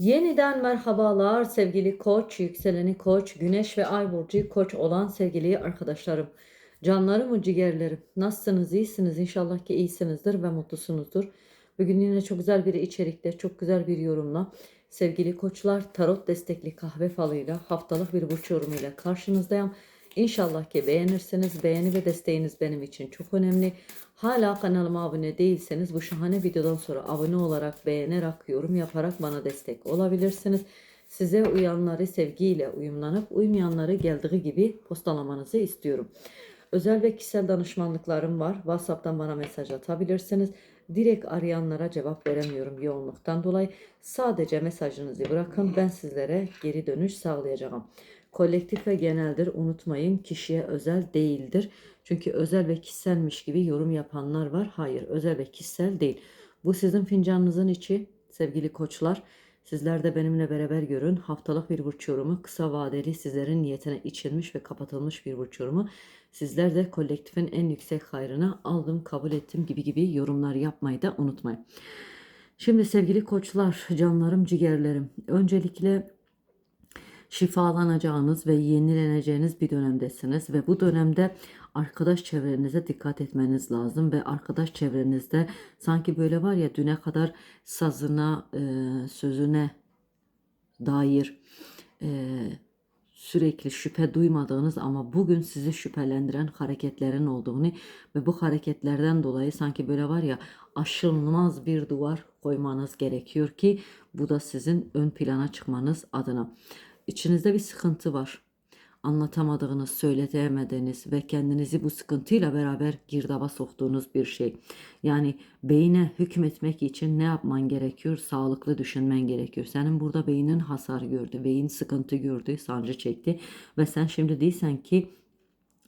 Yeniden merhabalar sevgili koç, yükseleni koç, güneş ve ay burcu koç olan sevgili arkadaşlarım. Canlarım, ciğerlerim. Nasılsınız? İyisiniz. İnşallah ki iyisinizdir ve mutlusunuzdur. Bugün yine çok güzel bir içerikte, çok güzel bir yorumla sevgili koçlar tarot destekli kahve falıyla haftalık bir burç yorumuyla karşınızdayım. İnşallah ki beğenirsiniz. Beğeni ve desteğiniz benim için çok önemli. Hala kanalıma abone değilseniz bu şahane videodan sonra abone olarak, beğenerek, yorum yaparak bana destek olabilirsiniz. Size uyanları sevgiyle uyumlanıp uymayanları geldiği gibi postalamanızı istiyorum. Özel ve kişisel danışmanlıklarım var. WhatsApp'tan bana mesaj atabilirsiniz. Direkt arayanlara cevap veremiyorum yoğunluktan dolayı. Sadece mesajınızı bırakın. Ben sizlere geri dönüş sağlayacağım. Kolektif ve geneldir. Unutmayın kişiye özel değildir. Çünkü özel ve kişiselmiş gibi yorum yapanlar var. Hayır özel ve kişisel değil. Bu sizin fincanınızın içi sevgili koçlar. Sizler de benimle beraber görün. Haftalık bir burç yorumu kısa vadeli sizlerin niyetine içilmiş ve kapatılmış bir burç yorumu. Sizler de kolektifin en yüksek hayrına aldım, kabul ettim gibi gibi yorumlar yapmayı da unutmayın. Şimdi sevgili koçlar, canlarım, ciğerlerim. Öncelikle şifalanacağınız ve yenileneceğiniz bir dönemdesiniz ve bu dönemde arkadaş çevrenize dikkat etmeniz lazım ve arkadaş çevrenizde sanki böyle var ya düne kadar sazına, e, sözüne dair e, sürekli şüphe duymadığınız ama bugün sizi şüphelendiren hareketlerin olduğunu ve bu hareketlerden dolayı sanki böyle var ya aşılmaz bir duvar koymanız gerekiyor ki bu da sizin ön plana çıkmanız adına. İçinizde bir sıkıntı var. Anlatamadığınız, söyletemediğiniz ve kendinizi bu sıkıntıyla beraber girdaba soktuğunuz bir şey. Yani beyine hükmetmek için ne yapman gerekiyor? Sağlıklı düşünmen gerekiyor. Senin burada beynin hasar gördü, beyin sıkıntı gördü, sancı çekti ve sen şimdi değilsen ki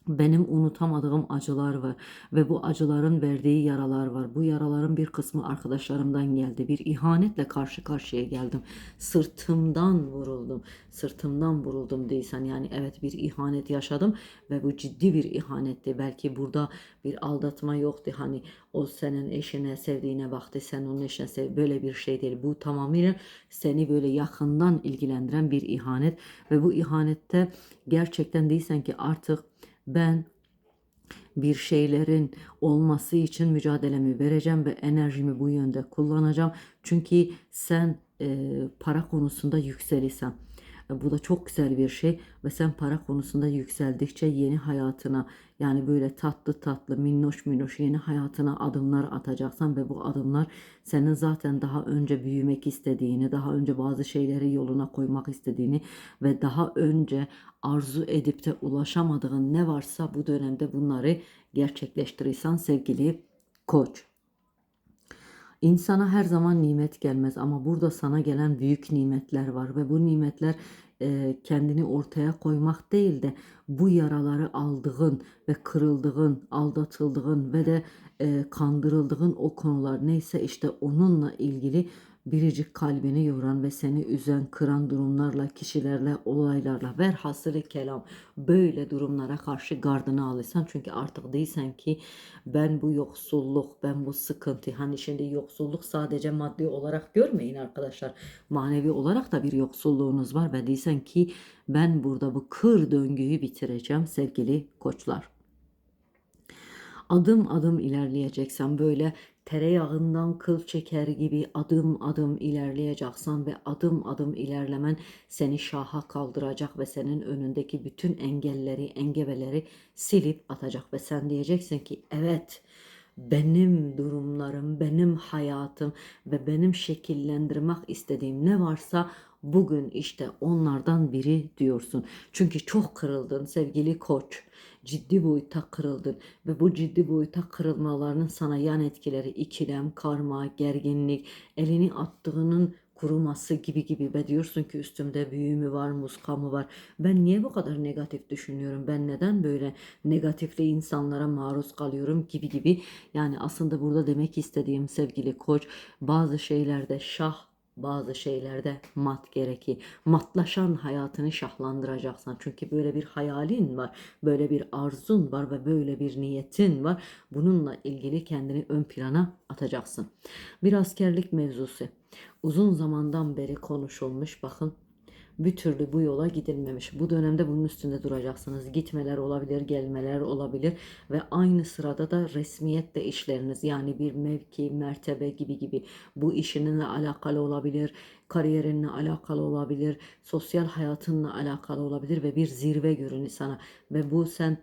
benim unutamadığım acılar var ve bu acıların verdiği yaralar var. Bu yaraların bir kısmı arkadaşlarımdan geldi. Bir ihanetle karşı karşıya geldim. Sırtımdan vuruldum. Sırtımdan vuruldum değilsen yani evet bir ihanet yaşadım ve bu ciddi bir ihanetti. Belki burada bir aldatma yoktu. Hani o senin eşine sevdiğine baktı sen onun eşine sev böyle bir şey değil. Bu tamamıyla seni böyle yakından ilgilendiren bir ihanet ve bu ihanette gerçekten değilsen ki artık ben bir şeylerin olması için mücadelemi vereceğim ve enerjimi bu yönde kullanacağım. Çünkü sen e, para konusunda yükselirsen bu da çok güzel bir şey ve sen para konusunda yükseldikçe yeni hayatına yani böyle tatlı tatlı minnoş minnoş yeni hayatına adımlar atacaksan ve bu adımlar senin zaten daha önce büyümek istediğini, daha önce bazı şeyleri yoluna koymak istediğini ve daha önce arzu edip de ulaşamadığın ne varsa bu dönemde bunları gerçekleştirirsen sevgili koç. İnsana her zaman nimet gelmez ama burada sana gelen büyük nimetler var ve bu nimetler e, kendini ortaya koymak değil de bu yaraları aldığın ve kırıldığın, aldatıldığın ve de e, kandırıldığın o konular. Neyse işte onunla ilgili biricik kalbini yoran ve seni üzen, kıran durumlarla, kişilerle, olaylarla verhasılı kelam böyle durumlara karşı gardını alırsan çünkü artık değilsen ki ben bu yoksulluk, ben bu sıkıntı hani şimdi yoksulluk sadece maddi olarak görmeyin arkadaşlar. Manevi olarak da bir yoksulluğunuz var ve değilsen ki ben burada bu kır döngüyü bitireceğim sevgili koçlar adım adım ilerleyeceksen böyle tereyağından kıl çeker gibi adım adım ilerleyeceksen ve adım adım ilerlemen seni şaha kaldıracak ve senin önündeki bütün engelleri, engebeleri silip atacak ve sen diyeceksin ki evet benim durumlarım, benim hayatım ve benim şekillendirmek istediğim ne varsa bugün işte onlardan biri diyorsun. Çünkü çok kırıldın sevgili koç ciddi boyutta kırıldın ve bu ciddi boyutta kırılmalarının sana yan etkileri ikilem, karma, gerginlik, elini attığının kuruması gibi gibi ve diyorsun ki üstümde büyü mü var, muska mı var? Ben niye bu kadar negatif düşünüyorum? Ben neden böyle negatifli insanlara maruz kalıyorum gibi gibi. Yani aslında burada demek istediğim sevgili koç bazı şeylerde şah bazı şeylerde mat gereki. Matlaşan hayatını şahlandıracaksan. Çünkü böyle bir hayalin var, böyle bir arzun var ve böyle bir niyetin var. Bununla ilgili kendini ön plana atacaksın. Bir askerlik mevzusu. Uzun zamandan beri konuşulmuş bakın. Bir türlü bu yola gidilmemiş. Bu dönemde bunun üstünde duracaksınız. Gitmeler olabilir, gelmeler olabilir ve aynı sırada da resmiyetle işleriniz yani bir mevki, mertebe gibi gibi bu işinle alakalı olabilir, kariyerinle alakalı olabilir, sosyal hayatınla alakalı olabilir ve bir zirve görünür sana ve bu sen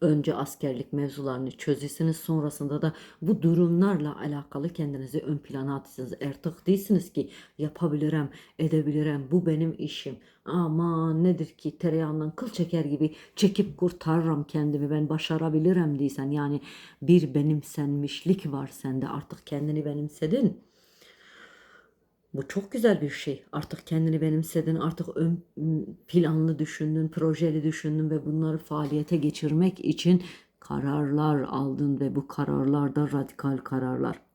Önce askerlik mevzularını çözürsünüz. Sonrasında da bu durumlarla alakalı kendinizi ön plana atırsınız. Artık değilsiniz ki yapabilirim, edebilirim, bu benim işim. Aman nedir ki tereyağından kıl çeker gibi çekip kurtarırım kendimi ben başarabilirim değilsen. Yani bir benimsenmişlik var sende artık kendini benimsedin. Bu çok güzel bir şey. Artık kendini benimsedin, artık ön planlı düşündün, projeli düşündün ve bunları faaliyete geçirmek için kararlar aldın ve bu kararlar da radikal kararlar.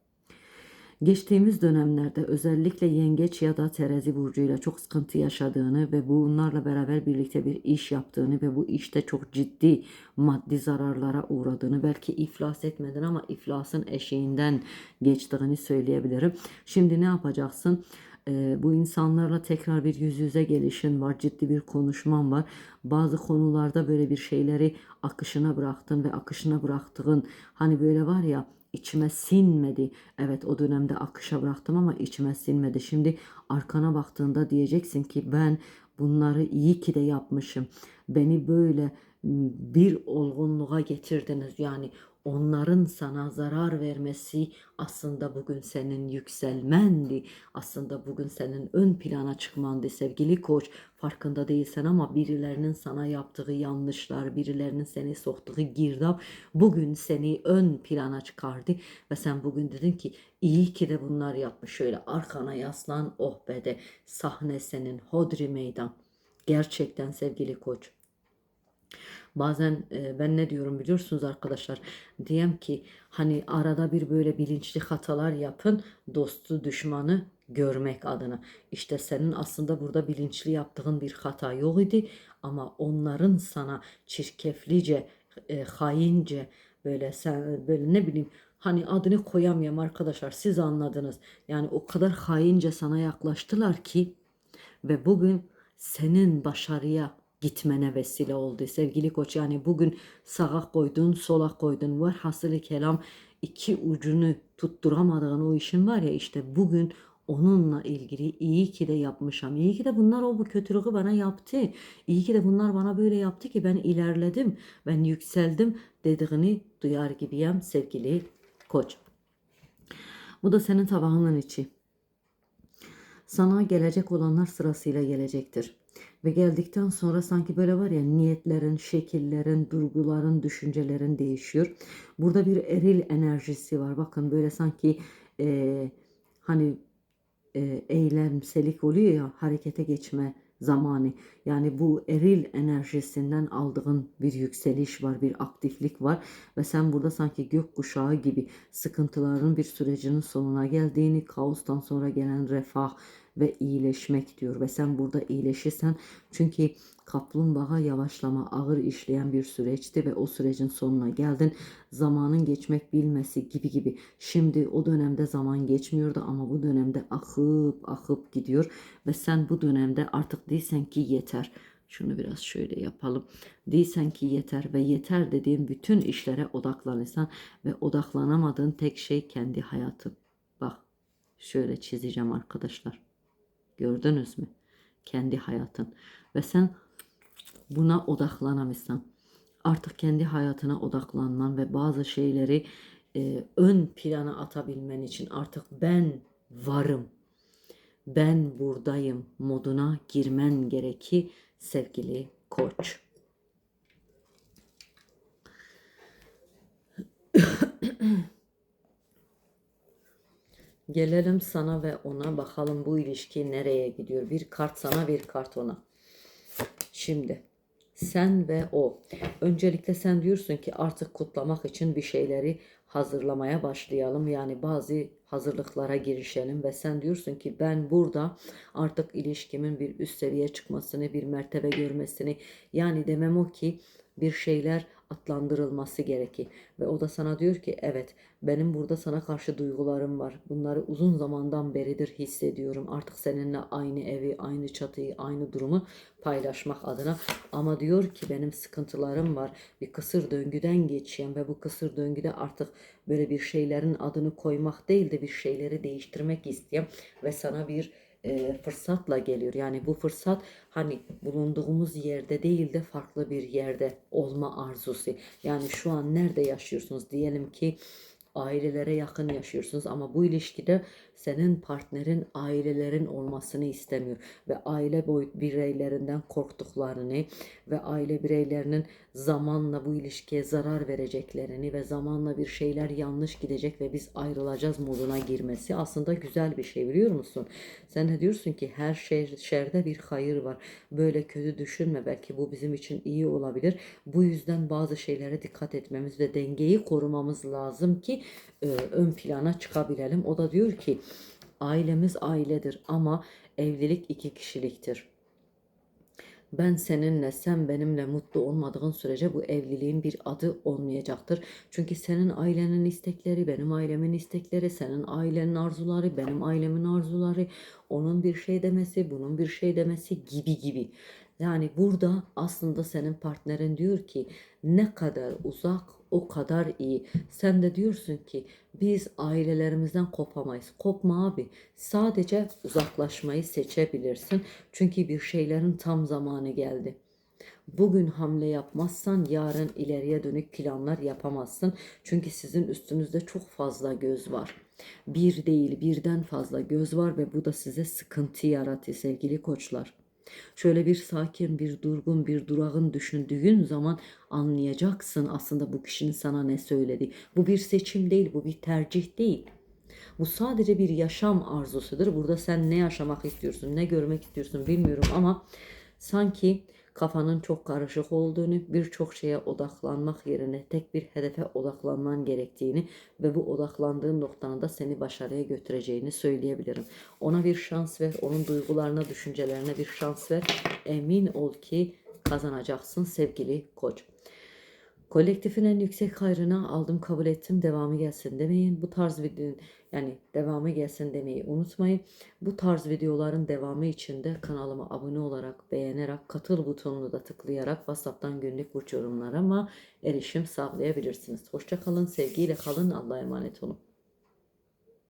Geçtiğimiz dönemlerde özellikle yengeç ya da terazi burcuyla çok sıkıntı yaşadığını ve bunlarla beraber birlikte bir iş yaptığını ve bu işte çok ciddi maddi zararlara uğradığını belki iflas etmedin ama iflasın eşiğinden geçtiğini söyleyebilirim. Şimdi ne yapacaksın? Ee, bu insanlarla tekrar bir yüz yüze gelişin var, ciddi bir konuşman var. Bazı konularda böyle bir şeyleri akışına bıraktın ve akışına bıraktığın hani böyle var ya içime sinmedi. Evet o dönemde akışa bıraktım ama içime sinmedi. Şimdi arkana baktığında diyeceksin ki ben bunları iyi ki de yapmışım. Beni böyle bir olgunluğa getirdiniz. Yani onların sana zarar vermesi aslında bugün senin yükselmendi. Aslında bugün senin ön plana çıkmandı sevgili koç. Farkında değilsen ama birilerinin sana yaptığı yanlışlar, birilerinin seni soktuğu girdap bugün seni ön plana çıkardı. Ve sen bugün dedin ki iyi ki de bunlar yapmış. Şöyle arkana yaslan oh be de sahne senin hodri meydan. Gerçekten sevgili koç. Bazen e, ben ne diyorum biliyorsunuz arkadaşlar. Diyem ki hani arada bir böyle bilinçli hatalar yapın dostu düşmanı görmek adına. İşte senin aslında burada bilinçli yaptığın bir hata yok idi ama onların sana çirkeflice, e, haince böyle sen böyle ne bileyim hani adını koyamıyorum arkadaşlar siz anladınız. Yani o kadar haince sana yaklaştılar ki ve bugün senin başarıya gitmene vesile oldu sevgili koç. Yani bugün sağa koydun sola koydun var hasılı kelam iki ucunu tutturamadığın o işin var ya işte bugün onunla ilgili iyi ki de yapmışam. İyi ki de bunlar o bu kötülüğü bana yaptı. İyi ki de bunlar bana böyle yaptı ki ben ilerledim. Ben yükseldim dediğini duyar gibiyim sevgili koç. Bu da senin tabağının içi. Sana gelecek olanlar sırasıyla gelecektir. Ve geldikten sonra sanki böyle var ya niyetlerin, şekillerin, duyguların, düşüncelerin değişiyor. Burada bir eril enerjisi var. Bakın böyle sanki e, hani e, eylemselik oluyor ya harekete geçme zamanı. Yani bu eril enerjisinden aldığın bir yükseliş var, bir aktiflik var ve sen burada sanki gök kuşağı gibi sıkıntıların bir sürecinin sonuna geldiğini, kaostan sonra gelen refah, ve iyileşmek diyor ve sen burada iyileşirsen çünkü kaplumbağa yavaşlama ağır işleyen bir süreçti ve o sürecin sonuna geldin. Zamanın geçmek bilmesi gibi gibi. Şimdi o dönemde zaman geçmiyordu ama bu dönemde akıp akıp gidiyor ve sen bu dönemde artık değilsen ki yeter. Şunu biraz şöyle yapalım. Değilsen ki yeter ve yeter dediğim bütün işlere odaklanırsan ve odaklanamadığın tek şey kendi hayatın. Bak şöyle çizeceğim arkadaşlar. Gördünüz mü? Kendi hayatın. Ve sen buna odaklanamıyorsan artık kendi hayatına odaklanman ve bazı şeyleri e, ön plana atabilmen için artık ben varım, ben buradayım moduna girmen gereki sevgili koç. Gelelim sana ve ona bakalım bu ilişki nereye gidiyor. Bir kart sana bir kart ona. Şimdi sen ve o. Öncelikle sen diyorsun ki artık kutlamak için bir şeyleri hazırlamaya başlayalım. Yani bazı hazırlıklara girişelim ve sen diyorsun ki ben burada artık ilişkimin bir üst seviye çıkmasını, bir mertebe görmesini yani demem o ki bir şeyler atlandırılması gerekir. Ve o da sana diyor ki evet benim burada sana karşı duygularım var. Bunları uzun zamandan beridir hissediyorum. Artık seninle aynı evi, aynı çatıyı, aynı durumu paylaşmak adına. Ama diyor ki benim sıkıntılarım var. Bir kısır döngüden geçeyim ve bu kısır döngüde artık böyle bir şeylerin adını koymak değil de bir şeyleri değiştirmek isteyen ve sana bir e, fırsatla geliyor. Yani bu fırsat hani bulunduğumuz yerde değil de farklı bir yerde olma arzusu. Yani şu an nerede yaşıyorsunuz? Diyelim ki ailelere yakın yaşıyorsunuz ama bu ilişkide senin partnerin ailelerin olmasını istemiyor ve aile boy bireylerinden korktuklarını ve aile bireylerinin zamanla bu ilişkiye zarar vereceklerini ve zamanla bir şeyler yanlış gidecek ve biz ayrılacağız moduna girmesi aslında güzel bir şey biliyor musun? Sen de diyorsun ki her şey şerde bir hayır var. Böyle kötü düşünme belki bu bizim için iyi olabilir. Bu yüzden bazı şeylere dikkat etmemiz ve dengeyi korumamız lazım ki ön plana çıkabilelim. O da diyor ki ailemiz ailedir ama evlilik iki kişiliktir. Ben seninle, sen benimle mutlu olmadığın sürece bu evliliğin bir adı olmayacaktır. Çünkü senin ailenin istekleri, benim ailemin istekleri, senin ailenin arzuları, benim ailemin arzuları, onun bir şey demesi, bunun bir şey demesi gibi gibi. Yani burada aslında senin partnerin diyor ki ne kadar uzak o kadar iyi. Sen de diyorsun ki biz ailelerimizden kopamayız. Kopma abi. Sadece uzaklaşmayı seçebilirsin. Çünkü bir şeylerin tam zamanı geldi. Bugün hamle yapmazsan yarın ileriye dönük planlar yapamazsın. Çünkü sizin üstünüzde çok fazla göz var. Bir değil birden fazla göz var ve bu da size sıkıntı yaratıyor sevgili koçlar. Şöyle bir sakin, bir durgun, bir durağın düşündüğün zaman anlayacaksın aslında bu kişinin sana ne söyledi. Bu bir seçim değil, bu bir tercih değil. Bu sadece bir yaşam arzusudur. Burada sen ne yaşamak istiyorsun, ne görmek istiyorsun bilmiyorum ama sanki kafanın çok karışık olduğunu, birçok şeye odaklanmak yerine tek bir hedefe odaklanman gerektiğini ve bu odaklandığın noktanın da seni başarıya götüreceğini söyleyebilirim. Ona bir şans ver, onun duygularına, düşüncelerine bir şans ver. Emin ol ki kazanacaksın sevgili koç. Kolektifin en yüksek hayrına aldım kabul ettim devamı gelsin demeyin. Bu tarz video yani devamı gelsin demeyi unutmayın. Bu tarz videoların devamı için de kanalıma abone olarak beğenerek katıl butonunu da tıklayarak WhatsApp'tan günlük burç yorumlarıma erişim sağlayabilirsiniz. Hoşça kalın sevgiyle kalın Allah'a emanet olun.